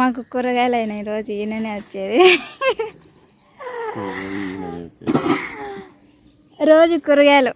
మాకు కూరగాయలు అయినాయి రోజు ఈయననే వచ్చేది. రోజు కూరగాయలు.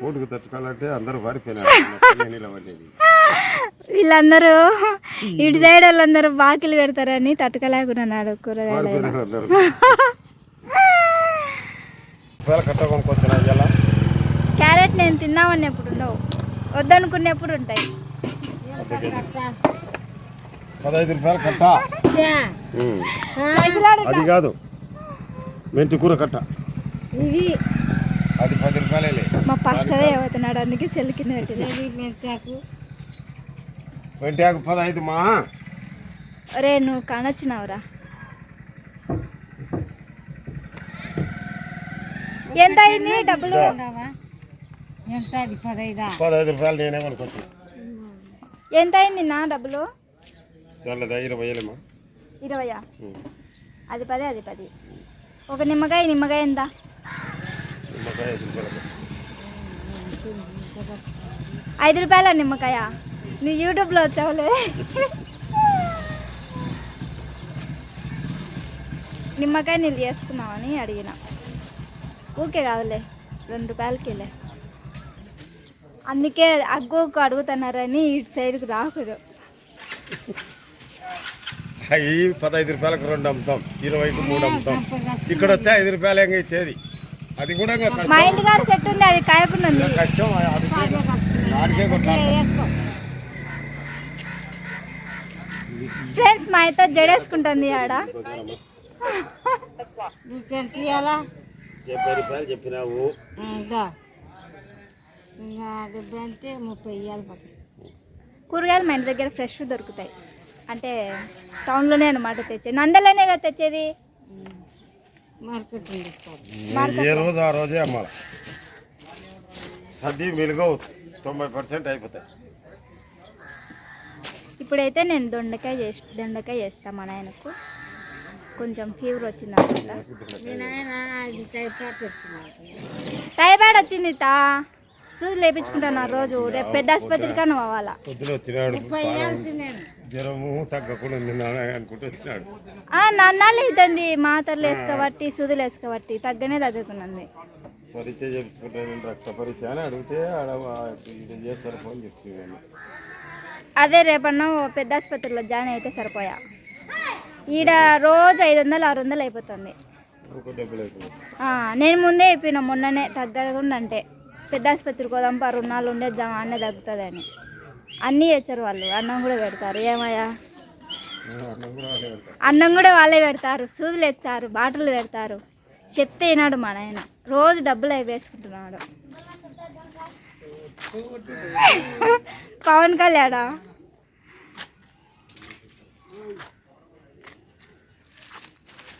పోటుకు తట్టుకోవాలంటే అందరూ వీళ్ళందరూ ఇటు సైడ్ వాళ్ళందరూ బాకిలు పెడతారని తట్టుకోలేకున్నాడు కూరగాయలు అయినా. క్యారెట్ నేను తిన్నామని ఎప్పుడు ఉండవు. వద్దనుకున్నప్పుడు ఉంటాయి. పదహైదు రూపాయలు కట్ట. అది కాదు. మెంతి కూర కట్ట. ఇది. అది పది రూపాయలే మా ఫస్ట్ అదే అవుతున్నాడు అందుకే సెల్ కింద మెంతి ఆకు పదహైదు మా. రే నువ్వు కానొచ్చినావురా. ఎంత అయింది? డబ్బులు? ఎంత పదహైదు రూపాయలు నేనే కొనుక్కొచ్చిన. ఎంత అయింది నా డబ్బులు? ఇరవై ఇరవయా? అది పది అది పది. ఒక నిమ్మకాయ నిమ్మకాయ ఎంత? నిమ్మకాయ ఐదు రూపాయలు. ఐదు రూపాయల నిమ్మకాయ? నువ్వు యూట్యూబ్లో వచ్చావులే. నిమ్మకాయ నీళ్ళు చేసుకున్నావని అడిగిన. ఊకే కాదులే రెండు రూపాయలకిలే. అందుకే అగ్గోకు అడుగుతున్నారని ఇటు సైడ్కి రాకూడదు. అవి పదహైదు రూపాయలకు రెండు అమ్ముతాం ఇరవైకి మూడు అమ్ముతాం. ఇక్కడ వస్తే ఐదు రూపాయలు ఇంకా ఇచ్చేది? అది కూడా మా ఇంటి కాడ చెట్టు ఉంది అది కాయకుండా ఉంది. కష్టం అది ఆడికే కొట్లాడతాం. ఫ్రెండ్స్ మా అయితే జడేసుకుంటుంది ఆడ. నీకెంత ఇవ్వాలా డెబ్బై రూపాయలు చెప్పినావు. డెబ్బై అంటే ముప్పై ఇవ్వాలి పక్కన కూరగాయలు మా ఇంటి దగ్గర ఫ్రెష్ దొరుకుతాయి. అంటే టౌన్లోనే అనమాట తెచ్చేది. నందలోనే కదా తెచ్చేది? మార్కెట్ ఉంది ఏ రోజు ఆ రోజే అమ్మాలి. సర్ది మెలుగవు తొంభై పర్సెంట్ అయిపోతాయి. ఇప్పుడైతే నేను దొండకాయ చేసి దొండకాయ చేస్తా మా నాయనకు. కొంచెం ఫీవర్ వచ్చింది అనమాట టైఫాయిడ్ వచ్చింది తా. సూది లేపించుకుంటాను ఆ రోజు. రేపు పెద్ద ఆసుపత్రికి అని పోవాలా పొద్దున వచ్చినాడు. ఇవ్వాల్సిందేను జ్వరము తగ్గకుండా నిన్న అనుకుంటూ నన్నాళ్ళు అవుతుంది మాతర్లు వేసుకోబట్టి సూదులు వేసుకోబట్టి తగ్గనే తగ్గుతున్నది పరీక్ష చెప్పుకుంటాను రక్త పరీక్ష అని అడిగితే చేస్తారు ఫోన్ చెప్తున్నాను అదే రేపన్నా ఓ పెద్ద ఆసుపత్రిలో జాయిన్ అయితే సరిపోయా. ఈడ రోజు ఐదు వందలు ఆరు వందలు అయిపోతుంది. నేను ముందే చెప్పిన మొన్ననే తగ్గకుండా అంటే. పెద్ద ఆసుపత్రికి పోదాం పా రుణాలు ఉండేద్దాం జమ అన్నీ తగ్గుతుందని. అన్నీ వచ్చారు వాళ్ళు అన్నం కూడా పెడతారు. ఏమయ్యా? అన్నం కూడా వాళ్ళే పెడతారు. సూదులు ఎత్తారు బాటలు పెడతారు. చెప్తే వినాడు మా నాయన. రోజు డబ్బులు అవి వేసుకుంటున్నాడు. పవన్ కళ్యాణ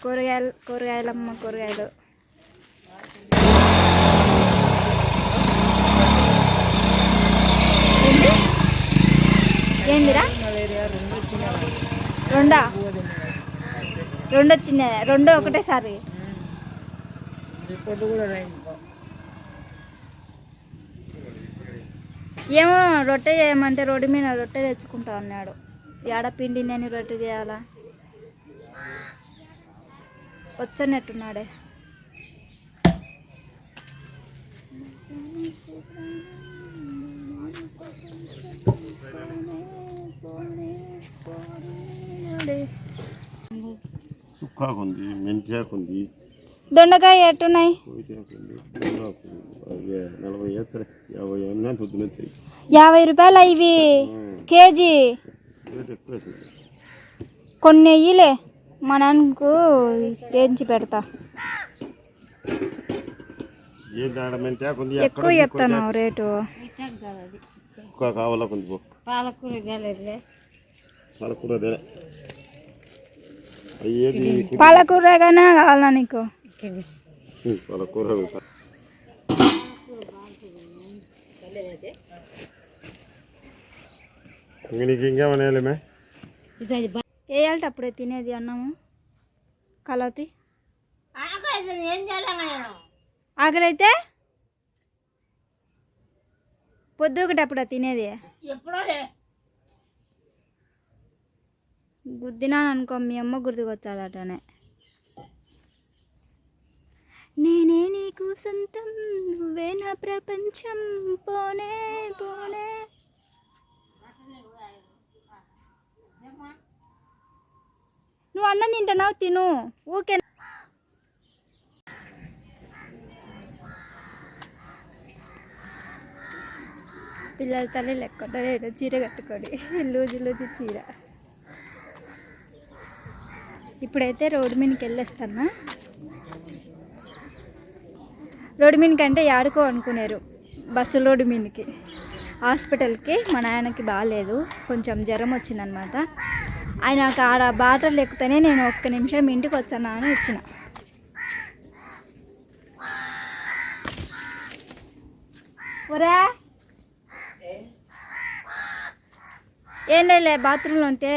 కూరగాయలు కూరగాయలమ్మ కూరగాయలు. ఏందిరా రెండా? రెండు వచ్చింది రెండు ఒకటేసారి. ఏమో రొట్టె చేయమంటే రోడ్డు మీద రొట్టె తెచ్చుకుంటా అన్నాడు. ఏడ పిండి నేను రొట్టె చేయాలా? వచ్చనట్టున్నాడే Thank you. దొండకాయ ఎట్టున్నాయి? యాభై రూపాయలు ఇవి? కేజీ? కొన్ని వెయ్యిలే మా నాన్నకు వేయించి పెడతా. ఎక్కువ చెప్తాను రేటు? కావాలా కొంచెం పో. పాలకూర కాలేదులే పాలకూర అదే అయ్యేది పాలకూరగానే కావాలా నీకు? పాలకూర నీకు వేయాలట అప్పుడే తినేది అన్నము. కలవతి. ఏం చేయాలి పొద్దుకటి అప్పుడు తినేది. గుద్దినాను అనుకో మీ అమ్మ గుర్తుకొచ్చాదటనే నేనే నీకు సొంతం నువ్వే నా ప్రపంచం. పోనే పోనే. నువ్వు అన్నం తింటున్నావు తిను. ఊకే పిల్లల తల్లి లెక్కొట్టలేదు చీర కట్టుకొని లూజు లూజు చీర. ఇప్పుడైతే రోడ్డు మీదకి వెళ్ళేస్తానా. రోడ్డు మీదకి అంటే ఆడుకో అనుకున్నారు బస్సు రోడ్డు మీదకి. హాస్పిటల్కి మా నాయనకి బాగాలేదు కొంచెం జ్వరం వచ్చిందనమాట. ఆయన ఆడ బాటలు ఎక్కుతేనే నేను ఒక్క నిమిషం ఇంటికి వచ్చాను అని ఇచ్చిన ఒరే! ఏం లేలే బాత్రూంలో ఉంటే.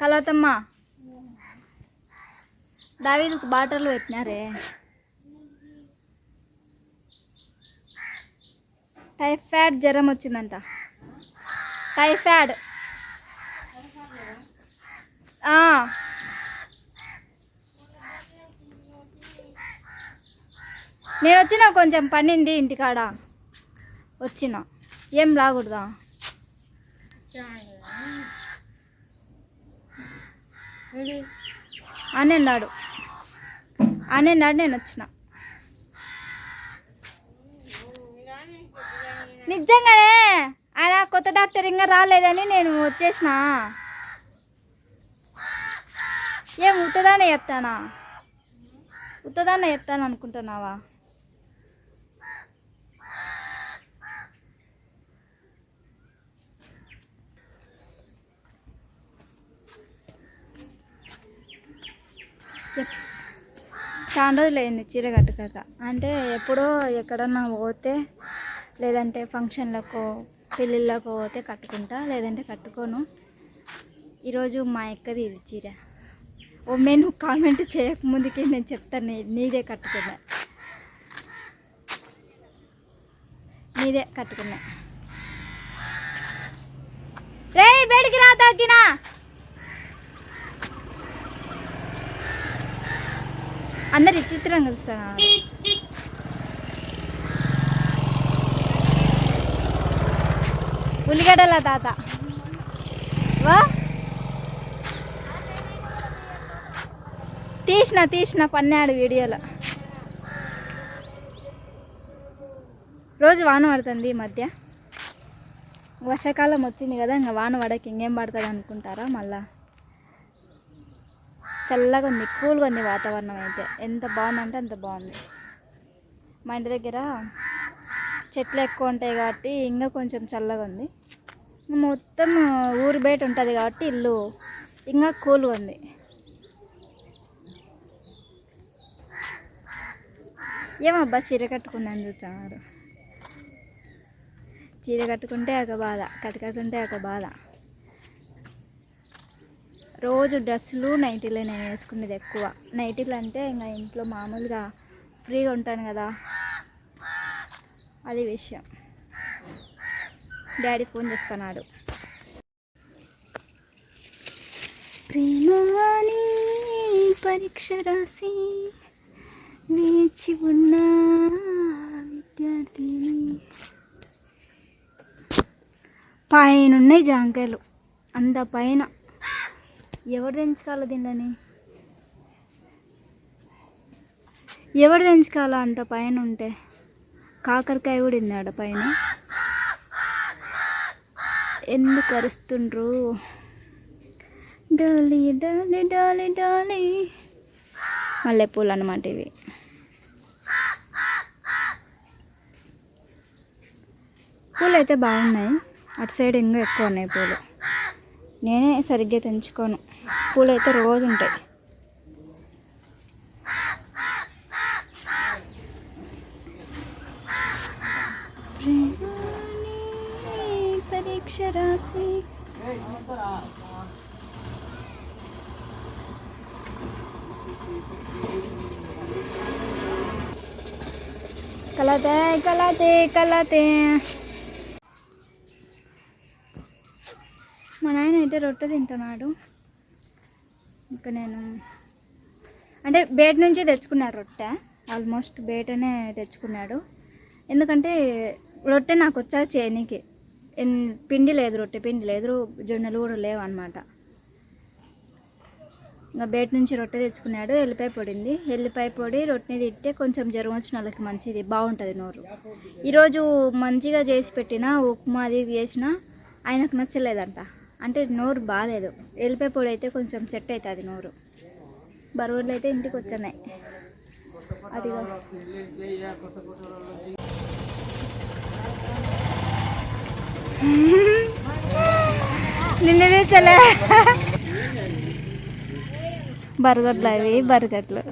కలవతమ్మా దావీదుకు బాటర్లు పెట్టినారే. టైఫాయిడ్ జ్వరం వచ్చిందంట. టైఫాయిడ్. నేను వచ్చిన కొంచెం పన్నింది ఇంటికాడ. వచ్చిన. ఏం రాకూడదా? అని అన్నాడు అని అన్నాడు నేను వచ్చిన నిజంగానే ఆయన కొత్త డాక్టర్ ఇంకా రాలేదని నేను వచ్చేసిన. ఏం ఉత్తదానే చెప్తానా? ఉత్తదానే చెప్తాను అనుకుంటున్నావా చాలా రోజులు అయింది చీర కట్టుకోక. అంటే ఎప్పుడో ఎక్కడన్నా పోతే లేదంటే ఫంక్షన్లకు పెళ్ళిళ్ళకు పోతే కట్టుకుంటా లేదంటే కట్టుకోను. ఈరోజు మా ఎక్కది ఇది చీర. ఓ నేను కామెంట్ చేయకముందుకే నేను చెప్తాను నీదే కట్టుకున్నా. నీదే కట్టుకున్నా. రే బయటికి రా తగ్గినా. అందరు విచిత్రంగా చూస్తున్నారు ఉల్లిగడ్డల తాత. వా. తీసిన తీసిన పన్నాడు వీడియోలో. రోజు వాన పడుతుంది ఈ మధ్య. వర్షాకాలం వచ్చింది కదా ఇంకా వాన పడక ఇంకేం పడుతుంది అనుకుంటారా మళ్ళీ? చల్లగా ఉంది కూల్గా ఉంది వాతావరణం అయితే. ఎంత బాగుందంటే అంత బాగుంది. మా ఇంటి దగ్గర చెట్లు ఎక్కువ ఉంటాయి కాబట్టి ఇంకా కొంచెం చల్లగా ఉంది. మొత్తం ఊరు బయట ఉంటుంది కాబట్టి ఇల్లు ఇంకా కూల్గా ఉంది. ఏమబ్బా చీర కట్టుకున్నాను చూస్తున్నారు? చీర కట్టుకుంటే ఒక బాధ కట్టుకుంటే ఒక బాధ. రోజు డ్రెస్సులు నైటీలే నేను వేసుకునేది ఎక్కువ. నైటీలు అంటే ఇంకా ఇంట్లో మామూలుగా ఫ్రీగా ఉంటాను కదా. అది విషయం. డాడీ ఫోన్ చేస్తున్నాడు. ప్రేమని పరీక్ష రాసి వేచి ఉన్న విద్యార్థిని. పైన ఉన్నాయి జాంకాయలు. అంత పైన ఎవరు తెంచుకోవాలి దీనిని ఎవరు తెంచుకోవాలో అంత పైన ఉంటే? కాకరకాయ కూడా ఉంది ఆడ పైన? ఎందుకు అరుస్తుండ్రు? డాలి డాలి డాలి డాలి. మల్లెపూలు అనమాట ఇవి. పూలు అయితే బాగున్నాయి. అటు సైడ్ ఇంకా ఎక్కువ ఉన్నాయి పూలు. నేనే సరిగ్గా తెంచుకోను. పూలు అయితే రోజు ఉంటాయి. పరీక్ష రాసి కలతే కలతే కలతే మా నాయన అయితే రొట్టె తింటున్నాడు. ఇంకా నేను అంటే బేట నుంచి తెచ్చుకున్నాడు రొట్టె. ఆల్మోస్ట్ బేటనే తెచ్చుకున్నాడు. ఎందుకంటే రొట్టె నాకు వచ్చా చేనికి. పిండి లేదు రొట్టె పిండి లేదు జొన్నలు కూడా లేవు అనమాట ఇంకా బయట నుంచి రొట్టె తెచ్చుకున్నాడు ఎల్లిపాయ పొడింది. ఎల్లిపాయ పొడి రొట్టెని తింటే కొంచెం జ్వరం వచ్చిన వాళ్ళకి మంచిది బాగుంటుంది నోరు. ఈరోజు మంచిగా చేసి పెట్టిన ఉప్మా అది చేసిన ఆయనకు నచ్చలేదంట. అంటే నోరు బాగాలేదు వెళ్ళిపోయి పొడి అయితే కొంచెం సెట్ అవుతుంది నోరు. బరువులు అయితే ఇంటికి వచ్చాయి. అది నిన్ననే చలే బర్గర్లు అవి బర్గర్లు